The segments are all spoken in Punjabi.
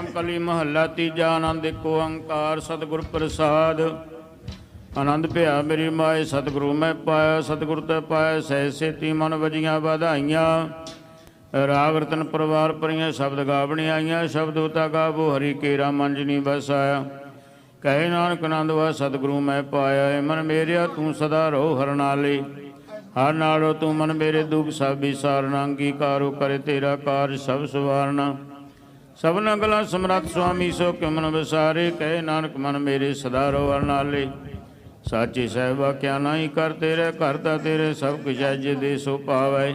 ਰਾਮ ਕਲੀ ਮਹੱਲਾ ਤੀਜਾ ਆਨੰਦ ਏਕ ਓੰਕਾਰ, ਸਤਿਗੁਰ ਪ੍ਰਸਾਦ। ਆਨੰਦ ਭਿਆ ਮੇਰੀ ਮਾਏ, ਸਤਿਗੁਰੂ ਮੈਂ ਪਾਇਆ, ਸਤਿਗੁਰ ਤੇ ਪਾਇਆ ਸਹਿ ਸੇਤੀ ਮਨ ਵਜੀਆਂ ਵਧਾਈਆਂ। ਰਾਗ ਰਤਨ ਪਰਿਵਾਰ ਪਰੀਆਂ ਸ਼ਬਦ ਗਾਵਣੀ ਆਈਆਂ ਸ਼ਬਦ ਉਤਾ ਗਾਵੋ, ਹਰੀ ਕੇਰਾ ਮੰਜਨੀ ਬਸਾਇਆ ਕਹੇ ਨਾਨਕ ਆਨੰਦ ਵਾ, ਸਤਿਗੁਰੂ ਮੈਂ ਪਾਇਆ ਏ, ਮਨ ਮੇਰਿਆ ਤੂੰ ਸਦਾ ਰਹੋ ਹਰ ਨਾਲੇ। ਹਰ ਨਾਲੋਂ ਤੂੰ ਮਨ ਮੇਰੇ ਦੁਖ ਸਭ ਵਿਸਾਰਨਾ ਅੰਗੀਕਾਰੋ ਕਰੇ ਤੇਰਾ ਕਾਰਜ ਸਭ ਸਵਾਰਨਾ। ਸਭਨਾ ਗਲਾ ਸਮਰੱਥ ਸੁਆਮੀ ਸੋ ਕਿ ਮਨ ਵਿਸਾਰੇ? ਕਹੇ ਨਾਨਕ ਮਨ ਮੇਰੇ ਸਦਾ ਰਹੋ ਹਰ ਨਾਲੇ। ਸਾਚੇ ਸਾਹਿਬਾ ਕਿਆ ਨਾਹੀ ਕਰ ਤੇਰੇ, ਘਰ ਦਾ ਤੇਰੇ, ਸਭ ਕੁਛ ਜੇ ਦੇ ਸੋ ਪਾਵੈ।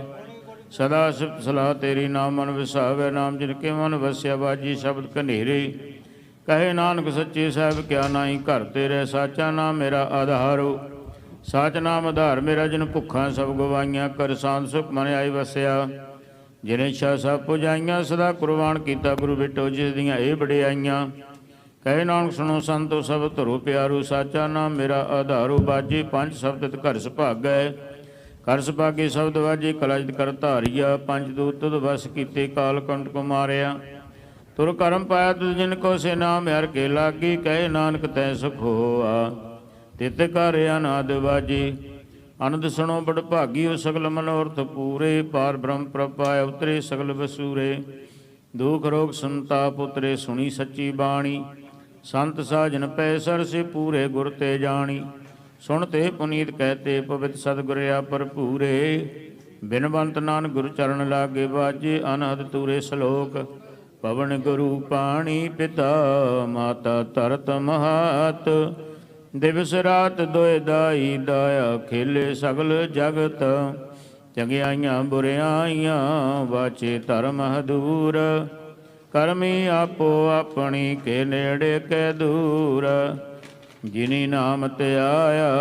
ਸਦਾ ਸਿਫਤ ਸਲਾਹ ਤੇਰੀ, ਨਾਮ ਮਨ ਵਿਸਾਵੇ, ਨਾਮ ਜਿਨ ਕੇ ਮਨ ਵਸਿਆ, ਬਾਜੀ ਸ਼ਬਦ ਕਨੇਰੇ ਕਹੇ ਨਾਨਕ ਸੱਚੇ ਸਾਹਿਬ ਕਿਆ, ਨਾਹੀ ਘਰ ਤੇਰੇ, ਸਾਚਾ ਨਾਮ ਮੇਰਾ ਆਧਾਰੋ। ਸਾਚ ਨਾਮ ਆਧਾਰ ਮੇਰਾ, ਜਿਨ ਭੁੱਖਾਂ ਸਭ ਗਵਾਈਆਂ ਕਰ ਸਾਂਦ ਸੁਖ ਮਨ ਆਈ ਵਸਿਆ। ਜਿਨੇ ਛਾ ਸਭ ਪੁਜਾਈਆਂ, ਸਦਾ ਕੁਰਬਾਨ ਕੀਤਾ ਗੁਰੂ ਬਿਟੋ ਜਿਸ ਦੀਆਂ ਇਹ ਵਡਿਆਈਆਂ। ਕਹੇ ਨਾਨਕ ਸੁਣੋ ਸੰਤੋ ਸਭ ਧਰੋ ਪਿਆਰੂ, ਸਾਚਾ ਨਾਮ ਮੇਰਾ ਆਧਾਰੋ। ਬਾਜੀ ਪੰਜ ਸ਼ਬਦ ਘਰ ਸੁਭਾਗੈ ਕਰ ਸੁਭਾਗੇ ਸ਼ਬਦ ਵਾਜੇ ਕਲਜਦ ਕਰ ਧਾਰੀਆ। ਪੰਜ ਦੂਤ ਤੁਧ ਵਸ ਕੀਤੇ, ਕਾਲ ਕੰਟ ਕੋ ਮਾਰਿਆ। ਤੁਰ ਕਰਮ ਪਾਇਆ ਤੁਧ ਜਿਨ ਕੋ ਸੇ ਨਾਮ, ਹਰ ਕੇ ਲਾਗੀ। ਕਹੇ ਨਾਨਕ ਤੈ ਸੁਖ ਹੋਆ। ਤਿਤ ਕਰ ਅਨਾਦ ਵਾਜੀ। ਅਨੰਦ ਸੁਣੋ ਬੜ ਭਾਗੀ ਹੋ ਸਗਲ ਮਨੋਰਥ ਪੂਰੇ, ਪਾਰ ਬ੍ਰਹਮ ਪ੍ਰਪਾਇ ਉਤਰੇ ਸਗਲ ਵਸੂਰੇ। ਦੁਖ ਰੋਗ ਸੰਤਾਪ ਉਤਰੇ, ਸੁਣੀ ਸੱਚੀ ਬਾਣੀ। ਸੰਤ ਸਾਜਨ ਪੈ ਸਰਸੇ ਪੂਰੇ ਗੁਰ ਤੇ ਜਾਣੀ। ਸੁਣ ਤੇ ਪੁਨੀਤ ਕਹਤੇ ਪਵਿੱਤ ਸਤਿਗੁਰਿਆ ਭਰਪੂਰੇ। ਬਿਨਵੰਤ ਨਾਨਕ ਗੁਰ ਚਰਨ ਲਾਗੇ ਬਾਜੇ ਅਨਹਦ ਤੂਰੇ ਸ਼ਲੋਕ। ਪਵਨ ਗੁਰੂ ਪਾਣੀ ਪਿਤਾ, ਮਾਤਾ ਤਰਤ ਮਹਾਤ। ਦਿਵਸ ਰਾਤ ਦੋਇ ਦਾਈ ਦਾਇਆ ਖੇਲੇ ਸਗਲ ਜਗਤ। ਚੰਗਿਆਈਆਂ ਬੁਰਿਆਈਆਂ ਵਾਚੇ ਧਰਮ ਹਦੂਰ। ਕਰਮੀ ਆਪੋ ਆਪਣੀ ਕੇ ਨੇੜੇ ਕੈ ਦੂਰ। ਜਿਨੀ ਨਾਮ ਤੇ ਆਇਆ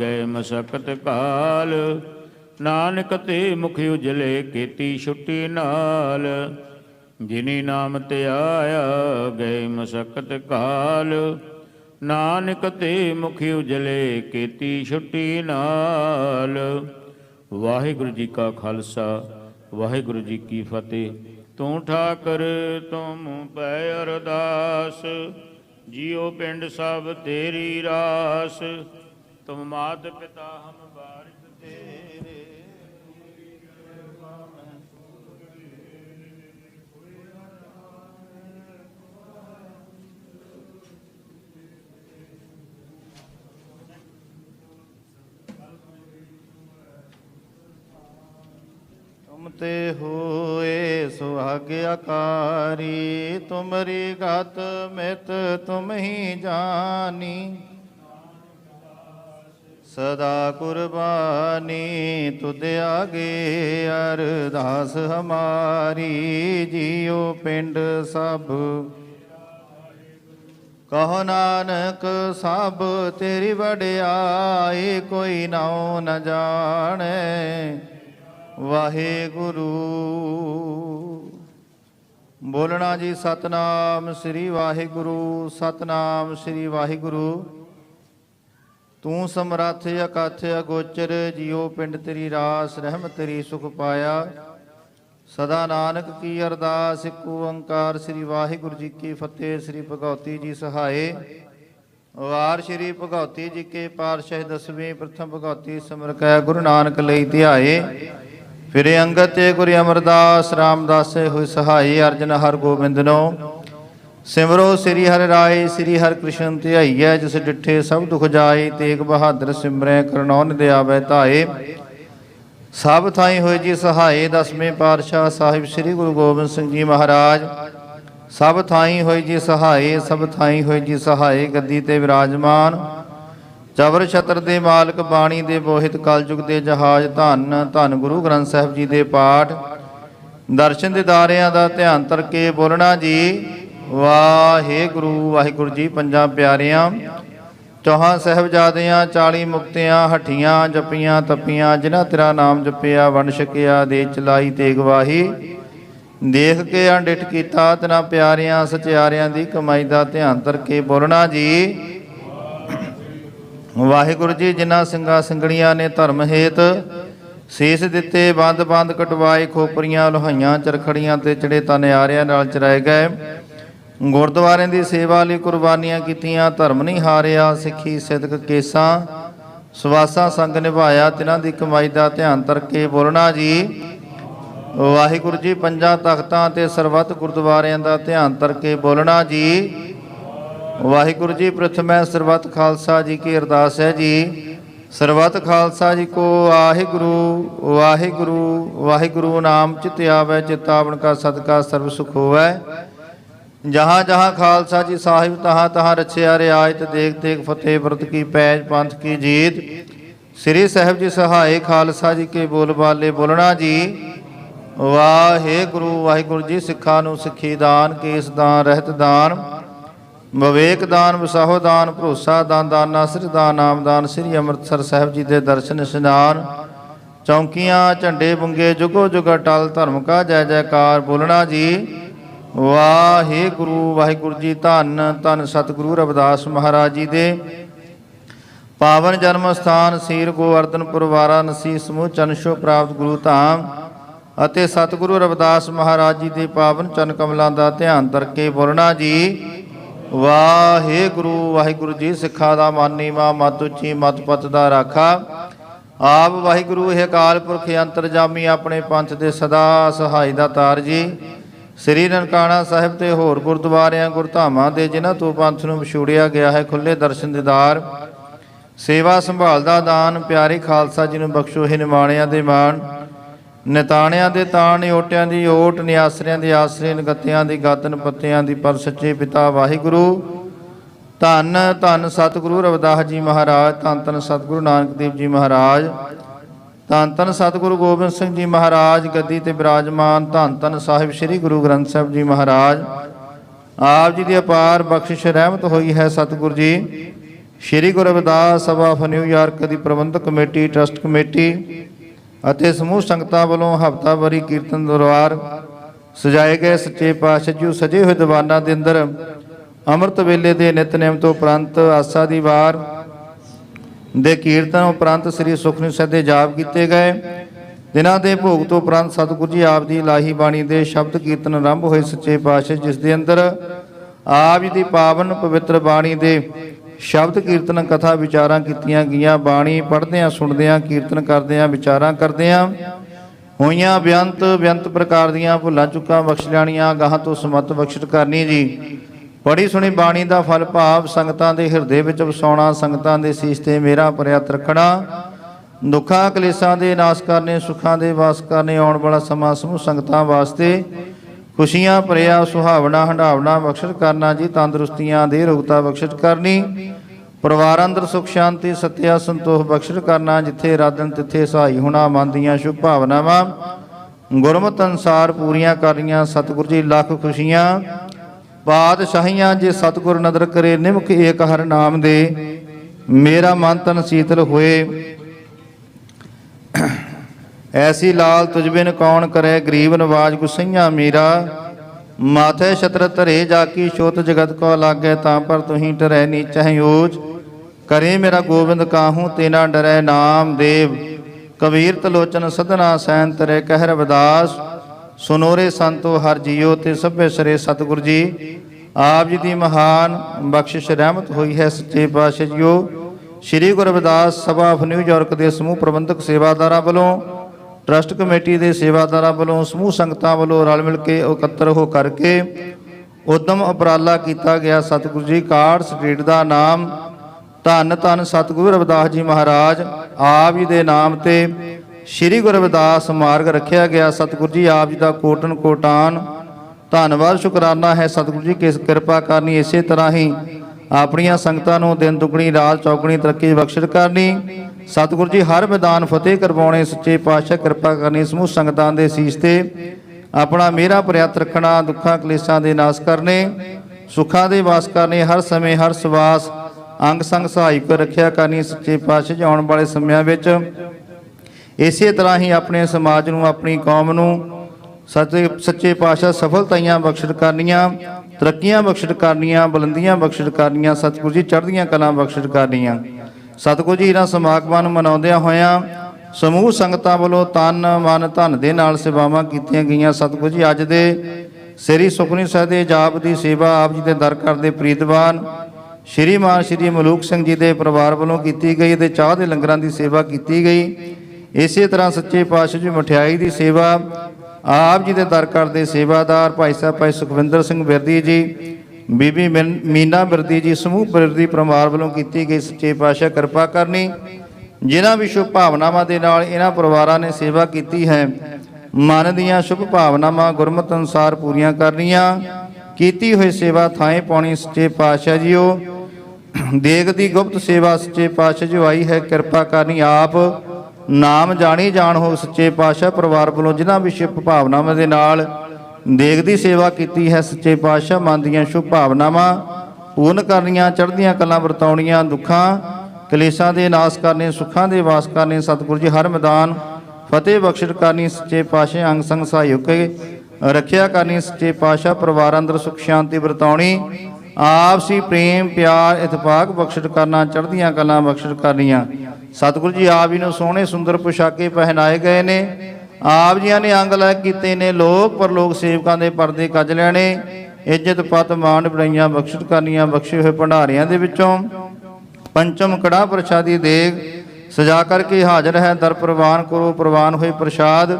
ਗਏ ਮਸਕਤ ਕਾਲ। ਨਾਨਕ ਤੇ ਮੁਖ ਉਜਲੇ ਕੀਤੀ ਛੁੱਟੀ ਨਾਲ। ਜਿਨੀ ਨਾਮ ਤੇ ਆਇਆ ਗਏ ਮਸਕਤ ਕਾਲ। ਨਾਨਕ ਤੇ ਮੁਖ ਉਜਲੇ ਕੀਤੀ ਛੁੱਟੀ ਨਾਲ। ਵਾਹਿਗੁਰੂ ਜੀ ਕਾ ਖਾਲਸਾ, ਵਾਹਿਗੁਰੂ ਜੀ ਕੀ ਫਤਿਹ। ਤੂੰ ਠਾਕਰ ਤੁਮ ਪੈ ਅਰਦਾਸ ਜੀਉ ਪਿੰਡ ਸਭ ਤੇਰੀ ਰਾਸ। ਤੁਮ ਮਾਤ ਪਿਤਾ ਹਮ ਬਾਰਿਕ ਤੇ ਹੋਏ ਸੁਹਾਗਿਆਕਾਰੀ ਤੁਮਰੀ ਗਤ ਮਿਤ ਤੁਮ ਹੀ ਜਾਣੀ ਸਦਾ ਕੁਰਬਾਨੀ ਤੁਧ ਆਗੇ ਅਰਦਾਸ ਹਮਾਰੀ, ਜੀਉ ਪਿੰਡ ਸਭ। ਕਹੋ ਨਾਨਕ, ਸਭ ਤੇਰੀ ਵਡਿਆਈ, ਕੋਈ ਨਾਉ ਨ ਜਾਣੇ। ਵਾਹਿਗੁਰੂ। ਬੋਲਣਾ ਜੀ ਸਤਨਾਮ ਸ੍ਰੀ ਵਾਹਿਗੁਰੂ, ਸਤਨਾਮ ਸ੍ਰੀ ਵਾਹਿਗੁਰੂ। ਤੂੰ ਸਮਰੱਥ ਅਕਥ ਅਗੋਚਰ, ਜਿਉ ਪਿੰਡ ਤੇਰੀ ਰਾਸ, ਰਹਿਮਤ ਤੇਰੀ ਸੁਖ ਪਾਇਆ। ਸਦਾ ਨਾਨਕ ਕੀ ਅਰਦਾਸ, ਇੱਕ ਓੰਕਾਰ ਸ੍ਰੀ ਵਾਹਿਗੁਰੂ ਜੀ ਕੀ ਫਤਿਹ, ਸ੍ਰੀ ਭਗਉਤੀ ਜੀ ਸਹਾਏ। ਵਾਰ ਸ੍ਰੀ ਭਗਉਤੀ ਜੀ ਕੇ ਪਾਤਸ਼ਾਹ ਦਸਵੇਂ, ਪ੍ਰਥਮ ਭਗਉਤੀ ਸਿਮਰ ਕੈ, ਗੁਰੂ ਨਾਨਕ ਲਈ ਧਿਆਏ। ਫਿਰੇ ਅੰਗਦ ਤੇ ਗੁਰੂ ਅਮਰਦਾਸ ਰਾਮਦਾਸੇ ਹੋਏ ਸਹਾਈ ਅਰਜਨ ਹਰ ਗੋਬਿੰਦਨੋ। ਸਿਮਰੋ ਸ੍ਰੀ ਹਰਿ ਰਾਏ, ਸ੍ਰੀ ਹਰਿ ਕ੍ਰਿਸ਼ਨ ਧਿਆਈਐ ਜਿਸ ਡਿਠੇ ਸਭ ਦੁਖ ਜਾਏ, ਤੇਗ ਬਹਾਦਰ ਸਿਮਰੈ ਕਰਨੌ ਨਿਦ ਆਵੈ ਧਾਏ। ਸਭ ਥਾਈ ਹੋਏ ਜੀ ਸਹਾਏ ਦਸਵੇਂ ਪਾਤਸ਼ਾਹ ਸਾਹਿਬ ਸ੍ਰੀ ਗੁਰੂ ਗੋਬਿੰਦ ਸਿੰਘ ਜੀ ਮਹਾਰਾਜ। ਸਭ ਥਾਈ ਹੋਏ ਜੀ ਸਹਾਏ ਸਭ ਥਾਈ ਹੋਏ ਜੀ ਸਹਾਏ ਗੱਦੀ ਤੇ ਵਿਰਾਜਮਾਨ। ਚਵਰ ਛਤਰ ਦੇ ਮਾਲਕ, ਬਾਣੀ ਦੇ ਬੋਹਿਤ, ਕਲਯੁਗ ਦੇ ਜਹਾਜ਼, ਧੰਨ ਧੰਨ ਗੁਰੂ ਗ੍ਰੰਥ ਸਾਹਿਬ ਜੀ ਦੇ ਪਾਠ। ਦਰਸ਼ਨ ਦਿਦਾਰਿਆਂ ਦਾ ਧਿਆਨ ਤਰ ਕੇ ਬੋਲਣਾ ਜੀ। ਵਾਹਿਗੁਰੂ ਵਾਹਿਗੁਰੂ ਜੀ ਪੰਜਾਂ ਪਿਆਰਿਆਂ। ਚੌਹਾਂ ਸਹਿਬਜ਼ਾਦਿਆਂ 40 ਮੁਕਤਿਆਂ, ਹੱਠੀਆਂ ਜਪੀਆਂ, ਤਪੀਆਂ, ਜਿਨ੍ਹਾਂ ਤੇਰਾ ਨਾਮ ਜਪਿਆ, ਵੰਡ ਛਕਿਆ ਦੇ ਚਲਾਈ ਤੇ ਗਵਾਹੀ। ਦੇਖ ਕੇ ਅੰਡਿਠ ਕੀਤਾ, ਤਨਾ ਪਿਆਰਿਆਂ, ਸਚਿਆਰਿਆਂ ਦੀ ਕਮਾਈ ਦਾ ਧਿਆਨ ਤਰ ਕੇ ਬੋਲਣਾ ਜੀ। ਵਾਹਿਗੁਰੂ ਜੀ ਜਿਨ੍ਹਾਂ ਸਿੰਘਾਂ ਸਿੰਘਣੀਆਂ ਨੇ ਧਰਮ ਹੇਤ ਸੀਸ ਦਿੱਤੇ, ਬੰਦ ਬੰਦ ਕਟਵਾਏ, ਖੋਪਰੀਆਂ, ਲੋਹਾਈਆਂ, ਚਰਖੜੀਆਂ ਤੇ ਚੜੇ ਤਨਿਆਰਿਆਂ ਨਾਲ ਚਰਾਏ ਗਏ। ਗੁਰਦੁਆਰਿਆਂ ਦੀ ਸੇਵਾ ਲਈ ਕੁਰਬਾਨੀਆਂ ਕੀਤੀਆਂ, ਧਰਮ ਨਹੀਂ ਹਾਰਿਆ, ਸਿੱਖੀ, ਸਿਦਕ, ਕੇਸਾਂ, ਸਵਾਸਾ ਸੰਗ ਨਿਭਾਇਆ, ਤਿਨਾਂ ਦੀ ਕਮਾਈ ਦਾ ਧਿਆਨ ਕਰਕੇ ਬੋਲਣਾ ਜੀ। ਵਾਹਿਗੁਰੂ ਜੀ, ਪੰਜਾਂ ਤਖਤਾਂ ਤੇ ਸਰਬੱਤ ਗੁਰਦੁਆਰਿਆਂ ਦਾ ਧਿਆਨ ਕਰਕੇ ਬੋਲਣਾ ਜੀ। ਵਾਹਿਗੁਰੂ ਜੀ, ਪ੍ਰਥਮੈ ਸਰਬੱਤ ਖਾਲਸਾ ਜੀ ਕੀ ਅਰਦਾਸ ਹੈ ਜੀ। ਸਰਬੱਤ ਖਾਲਸਾ ਜੀ ਕੋ ਵਾਹਿਗੁਰੂ ਵਾਹਿਗੁਰੂ ਵਾਹਿਗੁਰੂ ਨਾਮ ਚਿਤ ਆਵੈ ਚਿਤਾਵਨ ਕਾ ਸਦਕਾ ਸਰਬ ਸੁਖ ਹੋਵੈ। ਜਹਾਂ ਜਹਾਂ ਖਾਲਸਾ ਜੀ ਸਾਹਿਬ, ਤਹਾਂ ਤਹਾਂ ਰਚਿਆ ਰਿਆਇਤ ਦੇਖ ਦੇਖ ਫਤਿਹ ਵਰਤ ਕੀ ਪੈਜ ਪੰਥ ਕੀ ਜੀਤ। ਸ੍ਰੀ ਸਾਹਿਬ ਜੀ ਸਹਾਏ ਖਾਲਸਾ ਜੀ ਕੇ ਬੋਲ ਬਾਲੇ ਬੋਲਣਾ ਜੀ। ਵਾਹਿਗੁਰੂ ਵਾਹਿਗੁਰੂ ਜੀ ਸਿੱਖਾਂ ਨੂੰ ਸਿੱਖੀ ਦਾਨ, ਕੇਸ ਦਾਨ, ਰਹਿਤ ਦਾਨ। ਵਿਵੇਕ ਦਾਨ ਵਿਸਾਹੋ ਦਾਨ ਭਰੋਸਾ ਦਾਨ ਦਾਨਾ ਸਿਰ ਦਾਨ ਆਮਦਾਨ ਸ੍ਰੀ ਅੰਮ੍ਰਿਤਸਰ ਸਾਹਿਬ ਜੀ ਦੇ ਦਰਸ਼ਨ ਇਸ਼ਨਾਨ, ਚੌਂਕੀਆਂ, ਝੰਡੇ ਬੁੰਗੇ, ਜੁਗੋ ਜੁਗ ਟਲ ਧਰਮ ਕਾ ਜੈ ਜੈਕਾਰ, ਬੋਲਣਾ ਜੀ, ਵਾਹਿਗੁਰੂ ਵਾਹਿਗੁਰੂ ਜੀ ਧੰਨ ਧੰਨ ਸਤਿਗੁਰੂ ਰਵਿਦਾਸ ਮਹਾਰਾਜ ਜੀ ਦੇ। ਪਾਵਨ ਜਨਮ ਸਥਾਨ, ਸੀਰ ਗੋਵਰਧਨਪੁਰ ਵਾਰਾਣਸੀ ਸਮੂਹ ਚਨਸ਼ੋ ਪ੍ਰਾਪਤ ਗੁਰੂ ਧਾਮ ਅਤੇ ਸਤਿਗੁਰੂ ਰਵਿਦਾਸ ਮਹਾਰਾਜ ਜੀ ਦੇ ਪਾਵਨ ਚਰਨ ਕਮਲਾਂ ਦਾ ਧਿਆਨ ਕਰਕੇ ਬੋਲਣਾ ਜੀ। ਵਾਹਿਗੁਰੂ ਵਾਹਿਗੁਰੂ ਜੀ ਸਿੱਖਾਂ ਦਾ ਮਾਨੀਮਾ ਮਤ ਉੱਚੀ ਮਤ ਪਤ ਦਾ ਰਾਖਾ। ਆਪ ਵਾਹਿਗੁਰੂ, ਇਹ ਅਕਾਲ ਪੁਰਖ ਅੰਤਰਜਾਮੀ ਆਪਣੇ ਪੰਥ ਦੇ ਸਦਾ ਸਹਾਈ ਦਾ ਤਾਰ ਜੀ। ਸ੍ਰੀ ਨਨਕਾਣਾ ਸਾਹਿਬ ਤੇ ਹੋਰ ਗੁਰਦੁਆਰਿਆਂ, ਗੁਰਧਾਮਾਂ ਦੇ ਜਿਨ੍ਹਾਂ ਤੋਂ ਪੰਥ ਨੂੰ ਵਿਛੋੜਿਆ ਗਿਆ ਹੈ ਖੁੱਲੇ ਦਰਸ਼ਨ ਦੀਦਾਰ ਸੇਵਾ ਸੰਭਾਲ ਦਾ ਦਾਨ ਪਿਆਰੇ ਖਾਲਸਾ ਜੀ ਨੂੰ ਬਖਸ਼ੋ ਇਹ ਨਿਮਾਣਿਆਂ ਦੇ ਮਾਣ। ਨਿਤਾਣਿਆਂ ਦੇ ਤਾਣ ਓਟਿਆਂ ਦੀ ਓਟ, ਨਿਆਸਰਿਆਂ ਦੇ ਆਸਰੇ, ਨਗਤਿਆਂ ਦੀ ਗਾਤਨ ਪੱਤਿਆਂ ਦੀ ਪਰ ਸੱਚੇ ਪਿਤਾ ਵਾਹਿਗੁਰੂ। ਧੰਨ ਧੰਨ ਸਤਿਗੁਰੂ ਰਵਿਦਾਸ ਜੀ ਮਹਾਰਾਜ, ਧੰਨ ਧੰਨ ਸਤਿਗੁਰੂ ਨਾਨਕ ਦੇਵ ਜੀ ਮਹਾਰਾਜ। ਧੰਨ ਧੰਨ ਸਤਿਗੁਰੂ ਗੋਬਿੰਦ ਸਿੰਘ ਜੀ ਮਹਾਰਾਜ, ਗੱਦੀ ਤੇ ਬਿਰਾਜਮਾਨ ਧੰਨ ਧੰਨ ਸਾਹਿਬ ਸ੍ਰੀ ਗੁਰੂ ਗ੍ਰੰਥ ਸਾਹਿਬ ਜੀ ਮਹਾਰਾਜ। ਆਪ ਜੀ ਦੀ ਅਪਾਰ ਬਖਸ਼ਿਸ਼ ਰਹਿਮਤ ਹੋਈ ਹੈ Satguru ji. Shri Guru Ravidas Sabha of New York ਦੀ ਪ੍ਰਬੰਧਕ ਕਮੇਟੀ, ਟਰਸਟ ਕਮੇਟੀ ਅਤੇ ਸਮੂਹ ਸੰਗਤਾਂ ਵੱਲੋਂ ਹਫ਼ਤਾਵਾਰੀ ਕੀਰਤਨ ਦਰਬਾਰ ਸਜਾਏ ਗਏ ਸੱਚੇ ਪਾਤਸ਼ਾਹ ਜੀ ਸਜੇ ਹੋਏ ਦੀਵਾਨਾਂ ਦੇ ਅੰਦਰ ਅੰਮ੍ਰਿਤ ਵੇਲੇ ਦੇ ਨਿਤਨੇਮ ਤੋਂ ਉਪਰੰਤ ਆਸਾ ਦੀ ਵਾਰ ਦੇ ਕੀਰਤਨ ਉਪਰੰਤ ਸ੍ਰੀ ਸੁਖਨੀ ਸਾਹਿਬ ਦੇ ਜਾਪ ਕੀਤੇ ਗਏ। ਦਿਨਾਂ ਦੇ ਭੋਗ ਤੋਂ ਉਪਰੰਤ ਸਤਿਗੁਰੂ ਜੀ ਆਪ ਦੀ ਲਾਹੀ ਬਾਣੀ ਦੇ ਸ਼ਬਦ ਕੀਰਤਨ ਆਰੰਭ ਹੋਏ ਸੱਚੇ ਪਾਤਸ਼ਾਹ ਜਿਸ ਦੇ ਅੰਦਰ ਆਪ ਜੀ ਦੀ ਪਾਵਨ ਪਵਿੱਤਰ ਬਾਣੀ ਦੇ ਸ਼ਬਦ ਕੀਰਤਨ ਕਥਾ ਵਿਚਾਰਾਂ ਕੀਤੀਆਂ ਗਈਆਂ, ਬਾਣੀ ਪੜ੍ਹਦਿਆਂ, ਸੁਣਦਿਆਂ, ਕੀਰਤਨ ਕਰਦਿਆਂ, ਵਿਚਾਰਾਂ ਕਰਦਿਆਂ, ਹੋਈਆਂ ਬੇਅੰਤ ਬੇਅੰਤ ਪ੍ਰਕਾਰ ਦੀਆਂ ਭੁੱਲਾਂ ਚੁੱਕਾਂ, ਬਖਸ਼ ਲੈਣੀਆਂ ਗਾਹਾਂ ਤੋਂ ਸਮਤ ਬਖਸ਼ਿਸ਼ ਕਰਨੀ ਜੀ। ਪੜੀ ਸੁਣੀ ਬਾਣੀ ਦਾ ਫਲ ਭਾਵ ਸੰਗਤਾਂ ਦੇ ਹਿਰਦੇ ਵਿੱਚ ਵਸਾਉਣਾ, ਸੰਗਤਾਂ ਦੇ ਸੀਸ ਤੇ ਮੇਰਾ ਪ੍ਰਿਆਤ ਰੱਖਣਾ। ਦੁੱਖਾਂ, ਕਲੇਸ਼ਾਂ ਦੇ ਨਾਸ਼ ਕਰਨੇ, ਸੁੱਖਾਂ ਦੇ ਵਾਸ ਕਰਨੇ ਆਉਣ ਵਾਲਾ ਸਮਾਂ ਸਮੂਹ ਸੰਗਤਾਂ ਵਾਸਤੇ ਖੁਸ਼ੀਆਂ ਭਰਿਆ ਸੁਹਾਵਣਾ ਹੰਡਾਵਣਾ ਬਖਸ਼ਿਸ਼ ਕਰਨਾ ਜੀ, ਤੰਦਰੁਸਤੀਆਂ ਦੇ ਰੋਗਤਾ ਬਖਸ਼ਿਸ਼ ਕਰਨੀ। ਪਰਿਵਾਰ ਅੰਦਰ ਸੁਖ, ਸ਼ਾਂਤੀ, ਸਤਿਆ, ਸੰਤੋਖ ਬਖਸ਼ਿਸ਼ ਕਰਨਾ, ਜਿੱਥੇ ਰਾਧਨ ਤਿੱਥੇ ਸਹਾਈ ਹੋਣਾ, ਮਨ ਦੀਆਂ ਸ਼ੁਭ ਭਾਵਨਾਵਾਂ। ਗੁਰਮਤਿ ਅਨਸਾਰ ਪੂਰੀਆਂ ਕਰਨੀਆਂ ਸਤਿਗੁਰ ਜੀ, ਲੱਖ ਖੁਸ਼ੀਆਂ। ਬਾਦਸ਼ਾਹੀਆਂ ਜੇ ਸਤਿਗੁਰ ਨਦਰ ਕਰੇ, ਨਿਮਕ ਏਕ ਹਰ ਨਾਮ ਦੇ। ਮੇਰਾ ਮਨ ਤਨ ਸੀਤਲ ਹੋਏ। ਐਸੀ ਲਾਲ ਤੁਝ ਬਿਨ ਕੌਣ ਕਰੇ, ਗਰੀਬ ਨਵਾਜ ਗੁਸਈਆਂ ਮੀਰਾ। ਮਾਥੇ ਛਤਰ ਧਰੇ ਜਾ ਕੀ ਛੋਤ ਜਗਤ ਕੋ ਲਾਗੇ, ਤਾਂ ਪਰ ਤੁਹੀਂ ਡਰੈ ਨੀਚਹਿ ਊਚ ਕਰੇ ਮੇਰਾ ਗੋਬਿੰਦ ਕਾਹੂ, ਤੇਨਾ ਡਰੈ ਨਾਮ ਦੇਵ। ਕਬੀਰ ਤਲੋਚਨ ਸਦਨਾ ਸੈਨ ਤਰੇ ਕਹਿ ਰਵਿਦਾਸ ਸੁਨੋਰੇ ਸੰਤੋ ਹਰ ਜੀਓ, ਤੇ ਸਭੇ ਸਰੇ ਸਤਿਗੁਰ ਜੀ। ਆਪ ਜੀ ਦੀ ਮਹਾਨ ਬਖਸ਼ਿਸ਼ ਰਹਿਮਤ ਹੋਈ ਹੈ ਸੱਚੇ ਪਾਤਸ਼ਾਹ JIO. Shri Guru Ravidas Sabha of New York ਦੇ ਸਮੂਹ ਪ੍ਰਬੰਧਕ ਸੇਵਾਦਾਰਾਂ ਵੱਲੋਂ ਟਰਸਟ ਕਮੇਟੀ ਦੇ ਸੇਵਾਦਾਰਾਂ ਵੱਲੋਂ ਸਮੂਹ ਸੰਗਤਾਂ ਵੱਲੋਂ ਰਲ ਮਿਲ ਕੇ ਇਕੱਤਰ ਹੋ ਕਰਕੇ ਉਦਮ ਉਪਰਾਲਾ ਕੀਤਾ ਗਿਆ। ਸਤਿਗੁਰੂ ਜੀ ਕਾਰਡ ਸਟਰੀਟ ਦਾ ਨਾਮ ਧੰਨ ਧੰਨ ਸਤਿਗੁਰੂ ਰਵਿਦਾਸ ਜੀ ਮਹਾਰਾਜ ਆਪ ਜੀ ਦੇ ਨਾਮ ਤੇ ਸ੍ਰੀ ਗੁਰੂ ਰਵਿਦਾਸ ਮਾਰਗ ਰੱਖਿਆ ਗਿਆ। ਸਤਿਗੁਰੂ ਜੀ ਆਪ ਜੀ ਦਾ ਕੋਟਨ ਕੋਟਾਨ। ਧੰਨਵਾਦ, ਸ਼ੁਕਰਾਨਾ ਹੈ ਸਤਿਗੁਰੂ ਜੀ ਕਿਸ ਕਿਰਪਾ ਕਰਨੀ, ਇਸੇ ਤਰ੍ਹਾਂ ਹੀ ਆਪਣੀਆਂ ਸੰਗਤਾਂ ਨੂੰ ਦਿਨ ਦੁਗਣੀ, ਰਾਤ ਚੌਗਣੀ ਤਰੱਕੀ ਬਖਸ਼ਿਸ਼ ਕਰਨੀ। ਸਤਿਗੁਰੂ ਜੀ, ਹਰ ਮੈਦਾਨ ਫਤਿਹ ਕਰਵਾਉਣੇ, ਸੱਚੇ ਪਾਤਸ਼ਾਹ ਕਿਰਪਾ ਕਰਨੀ, ਸਮੂਹ ਸੰਗਤਾਂ ਦੇ ਸੀਸ ਤੇ ਆਪਣਾ ਮੇਰਾ ਪ੍ਰਿਆਤ ਰੱਖਣਾ, ਦੁੱਖਾਂ, ਕਲੇਸ਼ਾਂ ਦੇ ਨਾਸ਼ ਕਰਨੇ, ਸੁੱਖਾਂ ਦੇ ਵਾਸ ਕਰਨੇ, ਹਰ ਸਮੇਂ ਹਰ ਸਵਾਸ, ਅੰਗ ਸੰਗ ਸਹਾਇਕ ਰੱਖਿਆ ਕਰਨੀ, ਸੱਚੇ ਪਾਤਸ਼ਾਹ ਜੀ, ਆਉਣ ਵਾਲੇ ਸਮਿਆਂ ਵਿੱਚ। ਇਸੇ ਤਰ੍ਹਾਂ ਹੀ ਆਪਣੇ ਸਮਾਜ ਨੂੰ, ਆਪਣੀ ਕੌਮ ਨੂੰ ਸੱਚੇ ਸੱਚੇ ਪਾਤਸ਼ਾਹ ਸਫਲਤਾਈਆਂ ਬਖਸ਼ਿਸ਼ ਕਰਨੀਆਂ, ਤਰੱਕੀਆਂ ਬਖਸ਼ਿਸ਼ ਕਰਨੀਆਂ, ਬੁਲੰਦੀਆਂ ਬਖਸ਼ਿਸ਼ ਕਰਨੀਆਂ, ਸਤਿਗੁਰੂ ਜੀ, ਚੜ੍ਹਦੀਆਂ ਕਲਾਂ ਬਖਸ਼ਿਸ਼ ਕਰਨੀਆਂ। ਸਤਿਗੁਰੂ ਜੀ ਇਹਨਾਂ ਸਮਾਗਮਾਂ ਨੂੰ ਮਨਾਉਂਦਿਆਂ ਹੋਇਆਂ ਸਮੂਹ ਸੰਗਤਾਂ ਵੱਲੋਂ ਤਨ, ਮਨ, ਧਨ ਦੇ ਨਾਲ ਸੇਵਾਵਾਂ ਕੀਤੀਆਂ ਗਈਆਂ। ਸਤਿਗੁਰੂ ਜੀ, ਅੱਜ ਦੇ ਸ੍ਰੀ ਸੁਖਨੀ ਸਾਹਿਬ ਦੇ ਜਾਪ ਦੀ ਸੇਵਾ ਆਪ ਜੀ ਦੇ ਦਰ ਕਰਦੇ ਪ੍ਰੀਤਵਾਨ ਸ਼੍ਰੀਮਾਨ ਸ਼੍ਰੀ ਮਲੂਕ ਸਿੰਘ ਜੀ ਦੇ ਪਰਿਵਾਰ ਵੱਲੋਂ ਕੀਤੀ ਗਈ ਤੇ ਚਾਹ ਦੇ ਲੰਗਰਾਂ ਦੀ ਸੇਵਾ ਕੀਤੀ ਗਈ। ਇਸੇ ਤਰ੍ਹਾਂ ਸੱਚੇ ਪਾਤਸ਼ਾਹ ਜੀ ਮਠਿਆਈ ਦੀ ਸੇਵਾ, ਆਪ ਜੀ ਦੇ ਦਰ ਕਰਦੇ ਸੇਵਾਦਾਰ ਭਾਈ ਸਾਹਿਬ ਭਾਈ ਸੁਖਵਿੰਦਰ ਸਿੰਘ ਬਿਰਦੀ ਜੀ ਬੀਬੀ ਮਿਨ- ਮੀਨਾ ਬਿਰਦੀ ਜੀ, ਸਮੂਹ ਬਿਰਦੀ ਪਰਿਵਾਰ ਵੱਲੋਂ ਕੀਤੀ ਗਈ ਸੱਚੇ ਪਾਤਸ਼ਾਹ ਕਿਰਪਾ ਕਰਨੀ, ਜਿਨ੍ਹਾਂ ਵੀ ਸ਼ੁਭ ਭਾਵਨਾਵਾਂ ਦੇ ਨਾਲ ਇਹਨਾਂ ਪਰਿਵਾਰਾਂ ਨੇ ਸੇਵਾ ਕੀਤੀ ਹੈ, ਮਨ ਦੀਆਂ ਸ਼ੁਭ ਭਾਵਨਾਵਾਂ ਗੁਰਮਤਿ ਅਨੁਸਾਰ ਪੂਰੀਆਂ ਕਰਨੀਆਂ, ਕੀਤੀ ਹੋਈ ਸੇਵਾ ਥਾਂ ਪਾਉਣੀ ਸੱਚੇ ਪਾਤਸ਼ਾਹ ਜੀਓ। ਦੇਗ ਦੀ ਗੁਪਤ ਸੇਵਾ ਸੱਚੇ ਪਾਤਸ਼ਾਹ ਜੀ ਆਈ ਹੈ, ਕਿਰਪਾ ਕਰਨੀ ਆਪ, ਨਾਮ ਜਾਣੀ ਜਾਣ ਹੋ ਸੱਚੇ ਪਾਤਸ਼ਾਹ ਪਰਿਵਾਰ ਵੱਲੋਂ ਜਿਨ੍ਹਾਂ ਵੀ ਸ਼ੁਭ ਭਾਵਨਾਵਾਂ ਦੇ ਨਾਲ ਦੇਗ ਦੀ ਸੇਵਾ ਕੀਤੀ ਹੈ, ਸੱਚੇ ਪਾਤਸ਼ਾਹ ਮਨ ਦੀਆਂ ਸ਼ੁਭ ਭਾਵਨਾਵਾਂ ਪੂਰਨ ਕਰਨੀਆਂ, ਚੜ੍ਹਦੀਆਂ ਕਲਾਂ ਵਰਤਾਉਣੀਆਂ, ਦੁੱਖਾਂ, ਕਲੇਸ਼ਾਂ ਦੇ ਨਾਸ ਕਰਨੇ, ਸੁੱਖਾਂ ਦੇ ਵਾਸ ਕਰਨੇ, ਸਤਿਗੁਰੂ ਜੀ ਹਰ ਮੈਦਾਨ ਫਤਿਹ ਬਖਸ਼ਿਸ਼ ਕਰਨੀ, ਸੱਚੇ ਪਾਤਸ਼ਾਹ ਅੰਗ ਸੰਗ ਸਹਾਇਕ ਰੱਖਿਆ ਕਰਨੀ, ਸੱਚੇ ਪਾਤਸ਼ਾਹ ਪਰਿਵਾਰ ਅੰਦਰ ਸੁਖ ਸ਼ਾਂਤੀ ਵਰਤਾਉਣੀ ਆਪਸੀ ਪ੍ਰੇਮ, ਪਿਆਰ, ਇਤਫਾਕ ਬਖਸ਼ਿਸ਼ ਕਰਨਾ, ਚੜ੍ਹਦੀਆਂ ਕਲਾਂ ਬਖਸ਼ਿਸ਼ ਕਰਨੀਆਂ। ਸਤਿਗੁਰੂ ਜੀ ਆਪ ਜੀ ਨੂੰ ਸੋਹਣੇ ਸੁੰਦਰ ਪੁਸ਼ਾਕੇ ਪਹਿਨਾਏ ਗਏ ਨੇ। ਆਪ ਜੀਆਂ ਨੇ ਅੰਗ ਲੈ ਕੀਤੇ ਨੇ, ਲੋਕ ਪਰਲੋਕ ਸੇਵਕਾਂ ਦੇ ਪਰਦੇ ਕੱਜ ਲੈਣੇ। ਇੱਜ਼ਤ ਪਤ ਮਾਣ ਬੜਾਈਆਂ ਬਖਸ਼ਿਤ ਕਰਨੀਆਂ, ਬਖਸ਼ੇ ਹੋਏ ਭੰਡਾਰਿਆਂ ਦੇ ਵਿੱਚੋਂ। ਪੰਚਮ ਕੜਾ ਪ੍ਰਸ਼ਾਦੀ ਦੇਗ, ਸਜਾ ਕਰਕੇ ਹਾਜ਼ਰ ਹੈ ਦਰ ਪ੍ਰਵਾਨ, ਕਰੋ ਪ੍ਰਵਾਨ ਹੋਏ ਪ੍ਰਸ਼ਾਦ।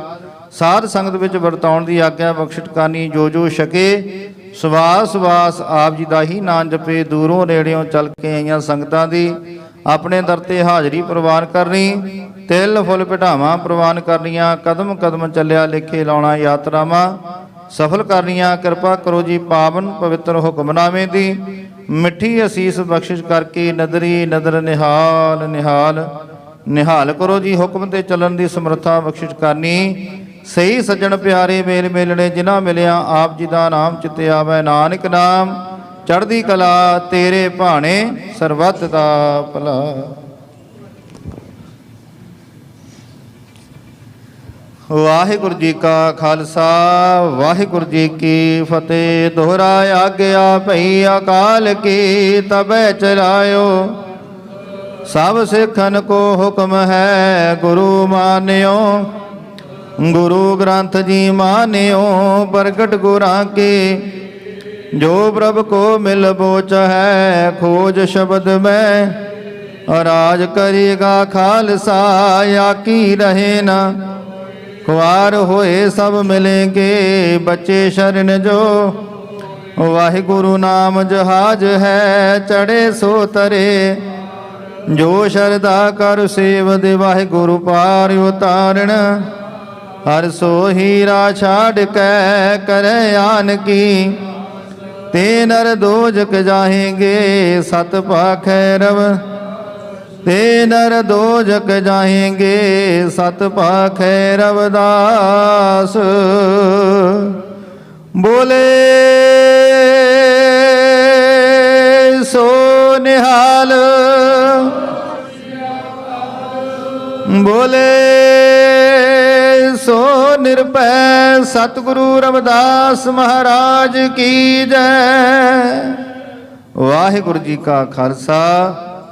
ਸਾਧ ਸੰਗਤ ਵਿੱਚ ਵਰਤਾਉਣ ਦੀ ਆਗਿਆ ਬਖਸ਼ਿਤ ਕਰਨੀ, ਜੋ ਜੋ ਛਕੇ, ਸਵਾਸ ਵਾਸ ਆਪ ਜੀ ਦਾ ਹੀ ਨਾਮ ਜਪੇ, ਦੂਰੋਂ ਨੇੜਿਓਂ ਚੱਲ ਕੇ ਆਈਆਂ ਸੰਗਤਾਂ ਦੀ। ਆਪਣੇ ਦਰ ਤੇ ਹਾਜ਼ਰੀ ਪ੍ਰਵਾਨ ਕਰਨੀ। ਤਿਲ ਫੁੱਲ ਪਟਾਵਾਂ ਪ੍ਰਵਾਨ ਕਰਨੀਆਂ, ਕਦਮ ਕਦਮ ਚੱਲਿਆ, ਲਿਖੇ ਲਾਉਣਾ, ਯਾਤਰਾਵਾਂ ਸਫਲ ਕਰਨੀਆਂ, ਕਿਰਪਾ ਕਰੋ ਜੀ ਪਾਵਨ ਪਵਿੱਤਰ ਹੁਕਮਨਾਮੇ ਦੀ। ਮਿੱਠੀ ਅਸੀਸ ਬਖਸ਼ਿਸ਼ ਕਰਕੇ ਨਦਰੀ ਨਦਰ ਨਿਹਾਲ ਨਿਹਾਲ ਨਿਹਾਲ ਕਰੋ ਜੀ ਹੁਕਮ ਤੇ ਚੱਲਣ ਦੀ ਸਮਰੱਥਾ ਬਖਸ਼ਿਸ਼ ਕਰਨੀ। ਸਹੀ ਸੱਜਣ ਪਿਆਰੇ ਮੇਲ ਮੇਲਣੇ, ਜਿਨ੍ਹਾਂ ਮਿਲਿਆ ਆਪ ਜੀ ਦਾ ਨਾਮ ਚਿੱਤੇ ਆਵੇ, ਨਾਨਕ ਨਾਮ। ਚੜ੍ਹਦੀ ਕਲਾ ਤੇਰੇ ਭਾਣੇ, ਸਰਬੱਤ ਦਾ ਭਲਾ। ਵਾਹਿਗੁਰੂ ਜੀ ਕਾ ਖਾਲਸਾ, ਵਾਹਿਗੁਰੂ ਜੀ ਕੀ ਫਤਿਹ। ਦੋਹਰਾ ਆਗਿਆ ਭਈ ਅਕਾਲ ਕੀ ਤਬੈ ਚਲਾਇਓ। ਸਭ ਸਿੱਖਨ ਕੋ ਹੁਕਮ ਹੈ ਗੁਰੂ ਮਾਨਿਓ। ਗੁਰੂ ਗ੍ਰੰਥ ਜੀ ਮਾਨਿਓ, ਪ੍ਰਗਟ ਗੁਰਾਂ ਕੇ। ਜੋ ਪ੍ਰਭ ਕੋ ਮਿਲ ਬੋਚ ਹੈ, ਖੋਜ ਸ਼ਬਦ ਮੈਂ। ਰਾਜ ਕਰੇਗਾ ਖਾਲਸਾ ਆਕੀ ਰਹੇ ਨਾ। ਖੁਆਰ ਹੋਏ ਸਭ ਮਿਲेंगे ਬੱਚੇ ਸ਼ਰਨ ਜੋ। ਵਾਹਿਗੁਰੂ ਨਾਮ ਜਹਾਜ ਹੈ ਚੜੇ ਸੋ ਤਰੇ। ਜੋ ਸ਼ਰਧਾ ਕਰ ਸੇਵ ਦੇ ਵਾਹਿਗੁਰੂ ਪਾਰ ਉਤਾਰਣ। ਹਰ ਸੋ ਹੀਰਾ ਛਾੜ ਕੈ, ਕਰੈ ਆਨ ਕੀ ਤੇ ਨਰ ਦੋਜਕ ਜਾਹੇਂਗੇ, ਸਤ ਪਾਖੈ ਰਵ। ਤੇ ਨਰ ਜਗ ਜਾਏਂਗੇ, ਸਤ ਪਾਖੈ ਰਵਦਾਸ। ਬੋਲੇ, ਸੋ ਨਿਹਾਲ। ਬੋਲੇ, ਸੋ ਨਿਰਭੈ, ਸਤਿਗੁਰੂ ਰਵਿਦਾਸ ਮਹਾਰਾਜ ਕੀ ਜੈ। ਵਾਹਿਗੁਰੂ ਜੀ ਕਾ ਖਾਲਸਾ।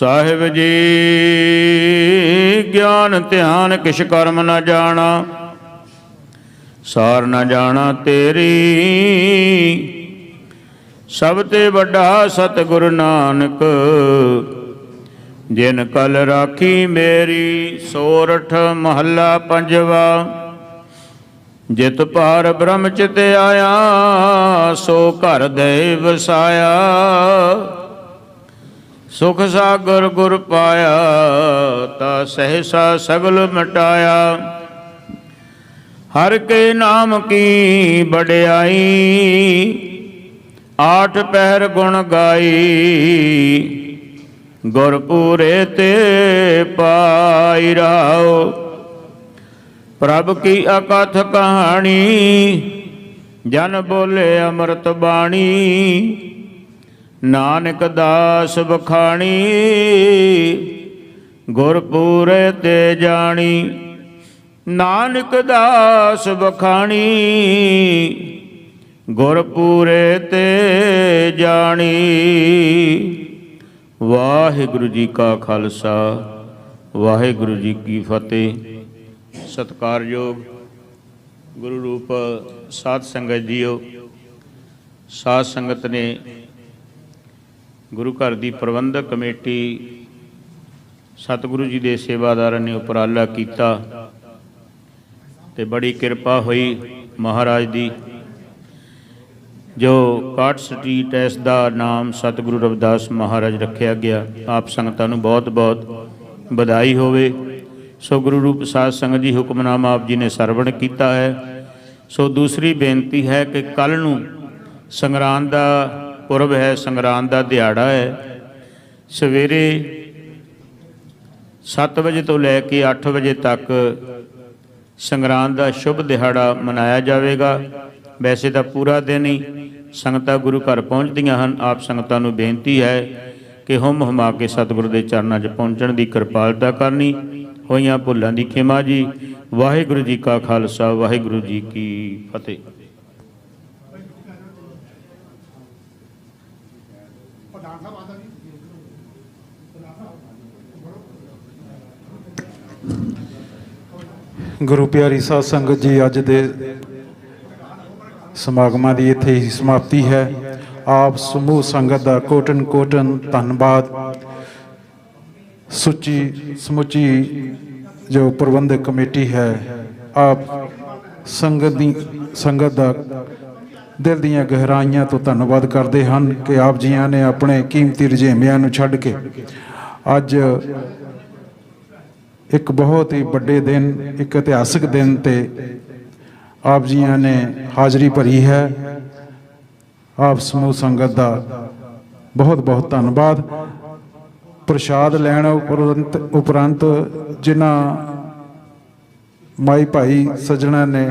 ਸਾਹਿਬ ਜੀ, ਗਿਆਨ ਧਿਆਨ ਕਿਛ ਕਰਮ ਨਾ ਜਾਣਾ, ਸਾਰ ਨਾ ਜਾਣਾ ਤੇਰੀ। ਸਭ ਤੇ ਵੱਡਾ ਸਤਿਗੁਰ ਨਾਨਕ, ਜਿਨ ਕਲ ਰਾਖੀ ਮੇਰੀ, ਸੋਰਠ ਮਹੱਲਾ ਪੰਜਵਾ। ਜਿਤ ਪਾਰ ਬ੍ਰਹਮ ਚਿਤ ਆਇਆ, ਸੋ ਘਰ ਦੇ ਵਸਾਇਆ ਸੁਖ ਸਾਗਰ ਗੁਰ ਪਾਇਆ, ਤਾ ਸਹਿਸਾ ਸਗਲ ਮਟਾਇਆ। ਹਰ ਕੇ ਨਾਮ ਕੀ ਬੜਾਈ ਆਠ ਪਹਿਰ ਗੁਣ ਗਾਈ। ਗੁਰ ਪੂਰੇ ਤੇ ਪਾਈ ਰਾਓ। ਪ੍ਰਭ ਕੀ ਅਕਥ ਕਹਾਣੀ, ਜਨ ਬੋਲੇ ਅੰਮ੍ਰਿਤ ਬਾਣੀ। ਨਾਨਕ ਦਾਸ ਬਖਾਣੀ, ਗੁਰਪੂਰੇ ਤੇ ਜਾਣੀ। ਨਾਨਕ ਦਾਸ ਬਖਾਣੀ, ਗੁਰਪੂਰੇ ਤੇ ਜਾਣੀ। ਵਾਹਿਗੁਰੂ ਜੀ ਕਾ ਖਾਲਸਾ, ਵਾਹਿਗੁਰੂ ਜੀ ਕੀ ਫਤਿਹ। ਸਤਿਕਾਰਯੋਗ ਗੁਰੂ ਰੂਪ ਸਾਧ ਸੰਗਤ ਜੀਓ, ਸਾਧ ਸੰਗਤ ਨੇ ਗੁਰੂ ਘਰ ਦੀ ਪ੍ਰਬੰਧਕ ਕਮੇਟੀ ਸਤਿਗੁਰੂ ਜੀ ਦੇ ਸੇਵਾਦਾਰਾਂ ਨੇ ਉਪਰਾਲਾ ਕੀਤਾ ਤੇ ਬੜੀ ਕਿਰਪਾ ਹੋਈ ਮਹਾਰਾਜ ਦੀ, ਜੋ ਕਾਟ ਸਟਰੀਟ ਇਸ ਦਾ ਨਾਮ ਸਤਿਗੁਰੂ ਰਵਿਦਾਸ ਮਹਾਰਾਜ ਰੱਖਿਆ ਗਿਆ। ਆਪ ਸੰਗਤਾਂ ਨੂੰ ਬਹੁਤ ਬਹੁਤ ਵਧਾਈ ਹੋਵੇ। ਸੋ ਗੁਰੂ ਰੂਪ ਸਾਧ ਸੰਗਤ ਜੀ ਹੁਕਮਨਾਮਾ ਆਪ ਜੀ ਨੇ ਸਰਵਣ ਕੀਤਾ ਹੈ। ਸੋ ਦੂਸਰੀ ਬੇਨਤੀ ਹੈ ਕਿ ਕੱਲ ਨੂੰ ਸੰਗਰਾਂਦ ਦਾ ਪੁਰਬ ਹੈ, ਸੰਗਰਾਂਦ ਦਾ ਦਿਹਾੜਾ ਹੈ। ਸਵੇਰੇ 7 ਵਜੇ ਤੋਂ ਲੈ ਕੇ 8 ਵਜੇ ਤੱਕ ਸੰਗਰਾਂਦ ਦਾ ਸ਼ੁਭ ਦਿਹਾੜਾ ਮਨਾਇਆ ਜਾਵੇਗਾ। ਵੈਸੇ ਤਾਂ ਪੂਰਾ ਦਿਨ ਹੀ ਸੰਗਤਾਂ ਗੁਰੂ ਘਰ ਪਹੁੰਚਦੀਆਂ ਹਨ। ਆਪ ਸੰਗਤਾਂ ਨੂੰ ਬੇਨਤੀ ਹੈ ਕਿ ਹੁਮ ਹੁਮਾ ਕੇ ਸਤਿਗੁਰੂ ਦੇ ਚਰਨਾਂ 'ਚ ਪਹੁੰਚਣ ਦੀ ਕਿਰਪਾਲਤਾ ਕਰਨੀ। ਹੋਈਆਂ ਭੁੱਲਾਂ ਦੀ ਖਿਮਾ ਜੀ। ਵਾਹਿਗੁਰੂ ਜੀ ਕਾ ਖਾਲਸਾ, ਵਾਹਿਗੁਰੂ ਜੀ ਕੀ ਫਤਿਹ। ਗੁਰੂ ਪਿਆਰੀ ਸਾਧ ਸੰਗਤ ਜੀ, ਅੱਜ ਦੇ ਸਮਾਗਮਾਂ ਦੀ ਇੱਥੇ ਹੀ ਸਮਾਪਤੀ ਹੈ। ਆਪ ਸਮੂਹ ਸੰਗਤ ਦਾ ਕੋਟਨ ਕੋਟਨ ਧੰਨਵਾਦ। ਸੁੱਚੀ ਸਮੁੱਚੀ ਜੋ ਪ੍ਰਬੰਧਕ ਕਮੇਟੀ ਹੈ, ਆਪ ਸੰਗਤ ਦੀ ਸੰਗਤ ਦਾ ਦਿਲ ਦੀਆਂ ਗਹਿਰਾਈਆਂ ਤੋਂ ਧੰਨਵਾਦ ਕਰਦੇ ਹਨ ਕਿ ਆਪ ਜੀਆਂ ਨੇ ਆਪਣੇ ਕੀਮਤੀ ਰੁਝੇਵਿਆਂ ਨੂੰ ਛੱਡ ਕੇ ਅੱਜ ਇੱਕ ਬਹੁਤ ਹੀ ਵੱਡੇ ਦਿਨ, ਇੱਕ ਇਤਿਹਾਸਕ ਦਿਨ ਤੇ ਆਪ ਜੀਆਂ ਨੇ ਹਾਜ਼ਰੀ ਭਰੀ ਹੈ। ਆਪ ਸਮੂਹ ਸੰਗਤ ਦਾ ਬਹੁਤ ਬਹੁਤ ਧੰਨਵਾਦ। ਪ੍ਰਸ਼ਾਦ ਲੈਣ ਉਪਰੰਤ ਉਪਰੰਤ ਜਿਨ੍ਹਾਂ ਮਾਈ ਭਾਈ ਸੱਜਣਾ ਨੇ,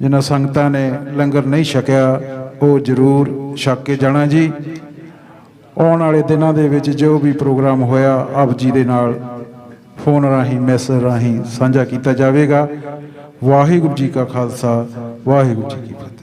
ਜਿਨ੍ਹਾਂ ਸੰਗਤਾਂ ਨੇ ਲੰਗਰ ਨਹੀਂ ਛਕਿਆ, ਉਹ ਜ਼ਰੂਰ ਛਕ ਕੇ ਜਾਣਾ ਜੀ। ਆਉਣ ਵਾਲੇ ਦਿਨਾਂ ਦੇ ਵਿੱਚ ਜੋ ਵੀ ਪ੍ਰੋਗਰਾਮ ਹੋਇਆ, ਆਪ ਜੀ ਦੇ ਨਾਲ ਫੋਨ ਰਾਹੀਂ, ਮੈਸੇਜ ਰਾਹੀਂ ਸਾਂਝਾ ਕੀਤਾ ਜਾਵੇਗਾ। ਵਾਹਿਗੁਰੂ ਜੀ ਕਾ ਖਾਲਸਾ, ਵਾਹਿਗੁਰੂ ਜੀ ਕੀ ਫਤਿਹ।